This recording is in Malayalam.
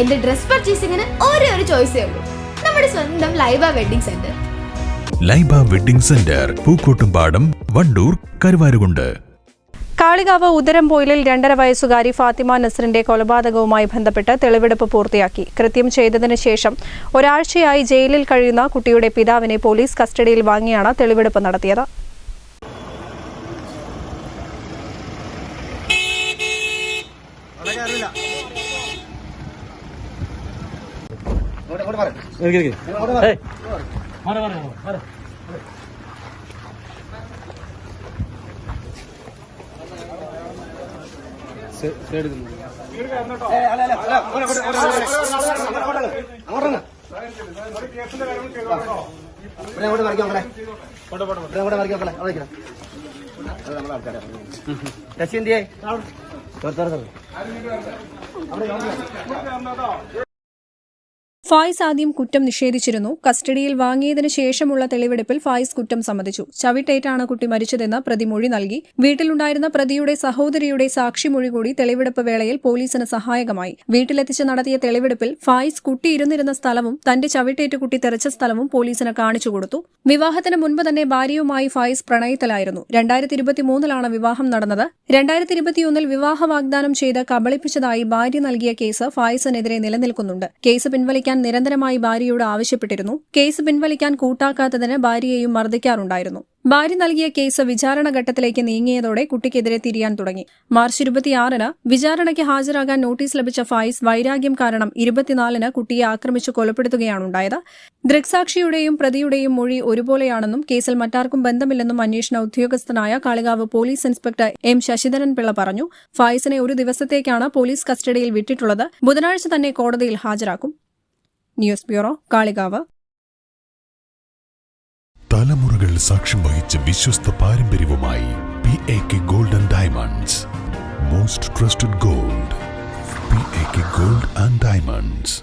എന്റെ ഡ്രസ് പർച്ചേസിംഗിന് ഒരേ ഒരു ചോയ്സേ ഉള്ളൂ. നമ്മുടെ സ്വന്തം Laiba wedding centre. Laiba wedding centre Pookkottumpadam Wandoor Karuvarakundu. Kalikavu ഉദരംപോയിലിൽ രണ്ടര വയസ്സുകാരി ഫാത്തിമ നസറിന്റെ കൊലപാതകവുമായി ബന്ധപ്പെട്ട് തെളിവെടുപ്പ് പൂർത്തിയാക്കി. കൃത്യം ചെയ്തതിനു ശേഷം ഒരാഴ്ചയായി ജയിലിൽ കഴിയുന്ന കുട്ടിയുടെ പിതാവിനെ പോലീസ് കസ്റ്റഡിയിൽ വാങ്ങിയാണ് തെളിവെടുപ്പ് നടത്തിയത്. അങ്ങോട്ട് മറിക്കാം മറിക്കാം അവിടെ നിൽക്കണം ശശി എന്തിയേ തുറ ഫായിസ് ആദ്യം കുറ്റം നിഷേധിച്ചിരുന്നു. കസ്റ്റഡിയിൽ വാങ്ങിയതിനു ശേഷമുള്ള തെളിവെടുപ്പിൽ ഫായിസ് കുറ്റം സമ്മതിച്ചു. ചവിട്ടേറ്റാണ് കുട്ടി മരിച്ചതെന്ന് പ്രതി മൊഴി നൽകി. വീട്ടിലുണ്ടായിരുന്ന പ്രതിയുടെ സഹോദരിയുടെ സാക്ഷിമൊഴി കൂടി തെളിവെടുപ്പ് വേളയിൽ പോലീസിന് സഹായകമായി. വീട്ടിലെത്തിച്ച് നടത്തിയ തെളിവെടുപ്പിൽ ഫായിസ് കുട്ടി ഇരുന്നിരുന്ന സ്ഥലവും തന്റെ ചവിട്ടേറ്റ് കുട്ടി തെറിച്ച സ്ഥലവും പോലീസിന് കാണിച്ചു കൊടുത്തു. വിവാഹത്തിന് മുൻപ് തന്നെ ഭാര്യയുമായി ഫായിസ് പ്രണയത്തിലായിരുന്നു. രണ്ടായിരത്തി ഇരുപത്തിമൂന്നിലാണ് വിവാഹം നടന്നത്. രണ്ടായിരത്തി ഇരുപത്തിയൊന്നിൽ വിവാഹ വാഗ്ദാനം ചെയ്ത് കബളിപ്പിച്ചതായി ഭാര്യ നൽകിയ കേസ് ഫായിസിനെതിരെ നിലനിൽക്കുന്നുണ്ട്. കേസ് പിൻവലിക്കാൻ നിരന്തരമായി ഭാര്യയോട് ആവശ്യപ്പെട്ടിരുന്നു. കേസ് പിൻവലിക്കാൻ കൂട്ടാക്കാത്തതിന് ഭാര്യയെയും മർദ്ദിക്കാറുണ്ടായിരുന്നു. ഭാര്യ നൽകിയ കേസ് വിചാരണ ഘട്ടത്തിലേക്ക് നീങ്ങിയതോടെ കുട്ടിക്കെതിരെ തിരിയാൻ തുടങ്ങി. മാർച്ച് ഇരുപത്തിയാറിന് വിചാരണയ്ക്ക് ഹാജരാകാൻ നോട്ടീസ് ലഭിച്ച ഫായിസ് വൈരാഗ്യം കാരണം ഇരുപത്തിനാലിന് കുട്ടിയെ ആക്രമിച്ച് കൊലപ്പെടുത്തുകയാണുണ്ടായത്. ദൃക്സാക്ഷിയുടെയും പ്രതിയുടെയും മൊഴി ഒരുപോലെയാണെന്നും കേസിൽ മറ്റാർക്കും ബന്ധമില്ലെന്നും അന്വേഷണ ഉദ്യോഗസ്ഥനായ Kalikavu police inspector M Sasidharan Pillai പറഞ്ഞു. ഫായിസിനെ ഒരു ദിവസത്തേക്കാണ് പോലീസ് കസ്റ്റഡിയിൽ വിട്ടിട്ടുള്ളത്. ബുധനാഴ്ച തന്നെ കോടതിയിൽ ഹാജരാക്കും. News bureau Kalikavu. തലമുറകൾ സാക്ഷ്യം വഹിച്ച വിശ്വസ്ത പാരമ്പര്യവുമായി P A K golden diamonds most trusted gold P A K gold and diamonds